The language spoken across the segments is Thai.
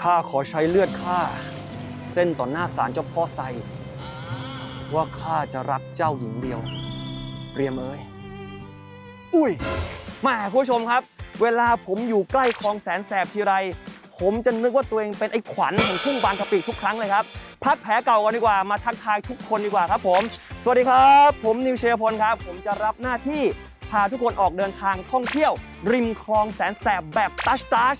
ข้าขอใช้เลือดข้าเส้นต่อหน้าศาลเจ้าพ่อไซว่าข้าจะรักเจ้าหญิงเดียว เรียมเอ้ย อุ้ยแหมาคุณผู้ชมครับ เวลาผมอยู่ใกล้คลองแสนแสบทีไร ผมจะนึกว่าตัวเองเป็นไอ้ขวัญแห่งทุ่งบางกะปิทุกครั้งเลยครับพักแผลเก่ากันดีกว่ามาทักทายทุกคนดีกว่าครับผม สวัสดีครับ ผมนิวเชียร์พลครับ ผมจะรับหน้าที่พาทุกคนออกเดินทางท่องเที่ยว ริมคลองแสนแสบแบบตัชตัช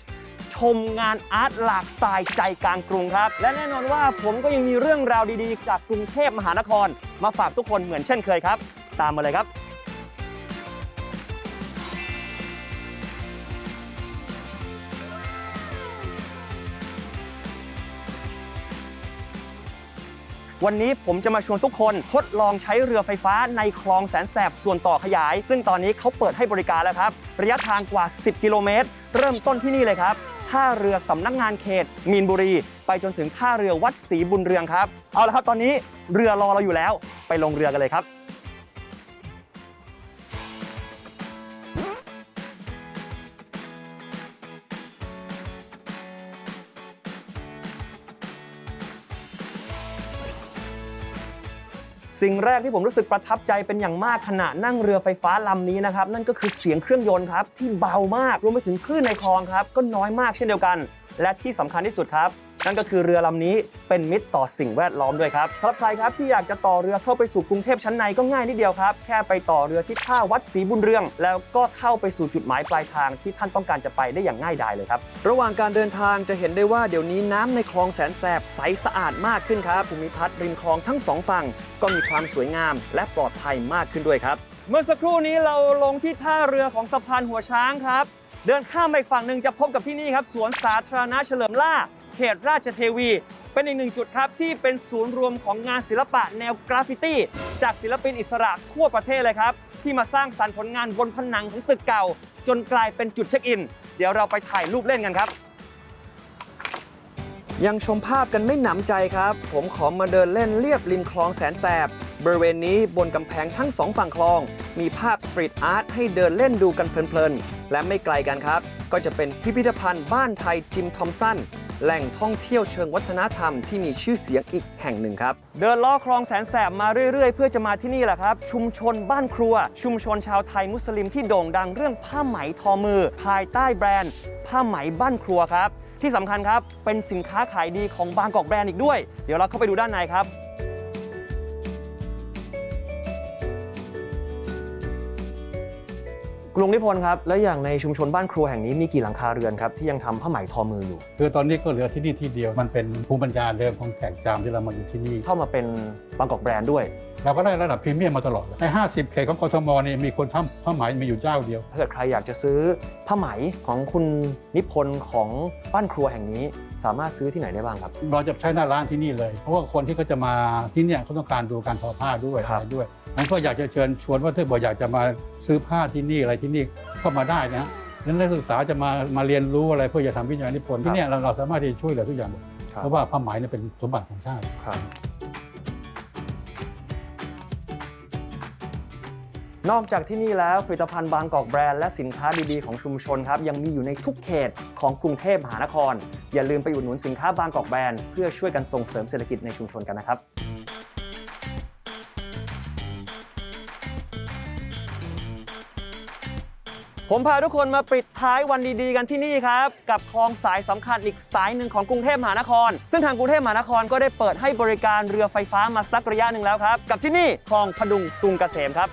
ชมงานอาร์ตหลากสไตล์ใจกลางกรุงครับ และแน่นอนว่าผมก็ยังมีเรื่องราวดีๆ จากกรุงเทพมหานคร มาฝากทุกคนเหมือนเช่นเคยครับ ตามมาเลยครับวันนี้ผมจะมาชวนทุกคนทดลองใช้เรือไฟฟ้าในคลองแสนแสบส่วนต่อขยาย ซึ่งตอนนี้เขาเปิดให้บริการแล้วครับ ระยะทางกว่า 10 กิโลเมตร เริ่มต้นที่นี่เลยครับ ท่าเรือสำนักงานเขต มีนบุรี ไปจนถึงท่าเรือวัดศรีบุญเรืองครับ เอาละครับตอนนี้เรือรอเราอยู่แล้ว ไปลงเรือกันเลยครับ สิ่งแรกที่ผมรู้สึกประทับใจเป็นอย่างมากขณะนั่งเรือไฟฟ้าลำนี้นะครับนั่นก็คือเสียงเครื่องยนต์ครับที่เบามากรวมไปถึงคลื่นในคลองครับก็น้อยมากเช่นเดียวกัน และที่สำคัญที่สุดครับ นั่นก็คือเรือลำนี้เป็นมิตรต่อสิ่งแวดล้อมด้วยครับสำหรับใครครับที่อยากจะต่อเรือเข้าไปสู่กรุงเทพชั้นในก็ง่ายนิดเดียวครับ แค่ไปต่อเรือที่ท่าวัดศรีบุญเรือง แล้วก็เข้าไปสู่จุดหมายปลายทางที่ท่านต้องการจะไปได้อย่างง่ายดายเลยครับ ระหว่างการเดินทางจะเห็นได้ว่าเดี๋ยวนี้น้ำในคลองแสนแสบใสสะอาดมากขึ้นครับภูมิทัศน์ริมคลองทั้งสองฝั่งก็มีความสวยงาม และปลอดภัยมากขึ้นด้วยครับ เมื่อสักครู่นี้เราลงที่ท่าเรือของสะพานหัวช้างครับ เดินข้ามไปฝั่งหนึ่งจะพบกับที่นี่ครับสวนสาธารณะเฉลิมล่า เขตราชเทวี เป็นอีกหนึ่งจุดครับที่เป็นศูนย์รวมของงานศิลปะแนวกราฟฟิตี้ จากศิลปินอิสระทั่วประเทศเลยครับ ที่มาสร้างสรรค์ผลงานบนผนังของตึกเก่า จนกลายเป็นจุดเช็คอิน เดี๋ยวเราไปถ่ายรูปเล่นกันครับ ยังชมภาพกันไม่หนำใจครับ ผมขอมาเดินเล่นเรียบริมคลองแสนแสบบริเวณนี้บนกำแพงทั้งสองฝั่งคลอง มีภาพสตรีทอาร์ตให้เดินเล่นดูกันเพลินๆ และไม่ไกลกันครับ ก็จะเป็นพิพิธภัณฑ์บ้านไทยจิมทอมสัน แหล่งท่องเที่ยวเชิงวัฒนธรรมที่มีชื่อเสียงอีกแห่งหนึ่งครับ เดินล้อคลองแสนแสบมาเรื่อย ๆ เพื่อจะมาที่นี่แหละครับ ชุมชนบ้านครัว ชุมชนชาวไทยมุสลิมที่โด่งดังเรื่องผ้าไหมทอมือ ภายใต้แบรนด์ ผ้าไหมบ้านครัวครับ ที่สำคัญครับเป็นสินค้าขายดีของบางกอกแบรนด์อีกด้วย เดี๋ยวเราเข้าไปดูด้านในครับ กรุงนิพนธ์ครับและอย่างในชุมชนบ้านครัวแห่งนี้มีกี่หลังคาเรือนครับที่ยังทำผ้าไหมทอมืออยู่ คือตอนนี้ก็เหลือที่นี่ที่เดียวมันเป็นภูมิปัญญาเดิมของแขกจามที่เรามาอยู่ที่นี่ เข้ามาเป็นบางกอกแบรนด์ด้วย เราก็ได้ระดับพรีเมียมมาตลอดเลยใน 50 เขตของกทมเนี่ยมีคนทำผ้าไหมมีอยู่เจ้าเดียว ถ้าเกิดใครอยากจะซื้อผ้าไหมของคุณนิพนธ์ของบ้านครัวแห่งนี้ สามารถซื้อที่ไหนได้บ้างครับ เราจะใช้หน้าร้านที่นี่เลย เพราะว่าคนที่เขาจะมาที่เนี่ยเขาต้องการดูการทอผ้าด้วยครัอะบไรด้วยนั้นก็อยากจะเชิญชวนว่าถ้าบอกอยากจะมา ซื้อผ้าที่นี่อะไรที่นี่ก็มาได้นะแล้วนักศึกษาจะมามาเรียนรู้อะไรเพื่อจะทำวิทยานิพนธ์ที่เนี่ยเราเราสามารถที่จะช่วยเหลือทุกอย่างหมดเพราะว่าผ้าไหมเนี่ยเป็นสมบัติของชาติครับนอกจากที่นี่แล้วผลิตภัณฑ์บางกอกแบรนด์และสินค้าดีๆของชุมชนครับยังมีอยู่ในทุกเขตของกรุงเทพมหานคร อย่าลืมไปอุดหนุนสินค้าบางกอกแบรนด์เพื่อช่วยกันส่งเสริมเศรษฐกิจในชุมชนกันนะครับ ผมพาทุกคนมาปิดท้ายวันดีๆกันที่นี่ครับ กับคลองสายสำคัญอีกสายหนึ่งของกรุงเทพมหานคร ซึ่งทางกรุงเทพมหานครก็ได้เปิดให้บริการเรือไฟฟ้ามาสักระยะหนึ่งแล้วครับ กับที่นี่คลองพดุงกรุงเกษมครับ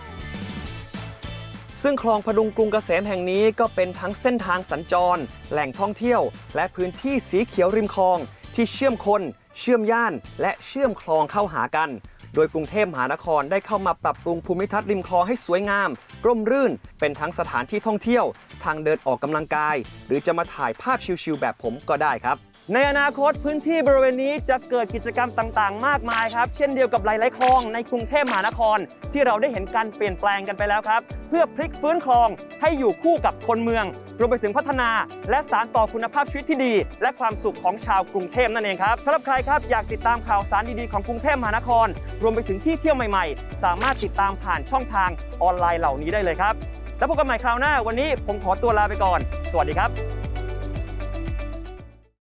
ซึ่งคลองพดุงกรุงเกษมแห่งนี้ก็เป็นทั้งเส้นทางสัญจร แหล่งท่องเที่ยว และพื้นที่สีเขียวริมคลอง ที่เชื่อมคน เชื่อมย่าน และเชื่อมคลองเข้าหากัน โดยกรุงเทพมหานครได้เข้ามาปรับปรุงภูมิทัศน์ริมคลองให้สวยงาม ร่มรื่น เป็นทั้งสถานที่ท่องเที่ยว ทางเดินออกกำลังกาย หรือจะมาถ่ายภาพชิลๆแบบผมก็ได้ครับ ในอนาคตพื้นที่บริเวณนี้จะเกิดกิจกรรมต่างๆ มากมายครับ เช่นเดียวกับหลายๆคลองในกรุงเทพมหานคร ที่เราได้เห็นการเปลี่ยนแปลงกันไปแล้วครับ พื่อพลิกฟื้นคลองให้อยู่คู่กับคนเมือง รวมไปถึงพัฒนา และสารต่อคุณภาพชีวิตที่ดี และความสุขของชาวกรุงเทพนั่นเองครับสำหรับใครครับอยากติดตามข่าวสารดีๆของกรุงเทพมหานคร รวมไปถึงที่เที่ยวใหม่ๆ สามารถติดตามผ่านช่องทางออนไลน์เหล่านี้ได้เลยครับ แล้วพบกันใหม่คราวหน้าวันนี้ผมขอตัวลาไปก่อน สวัสดีครับ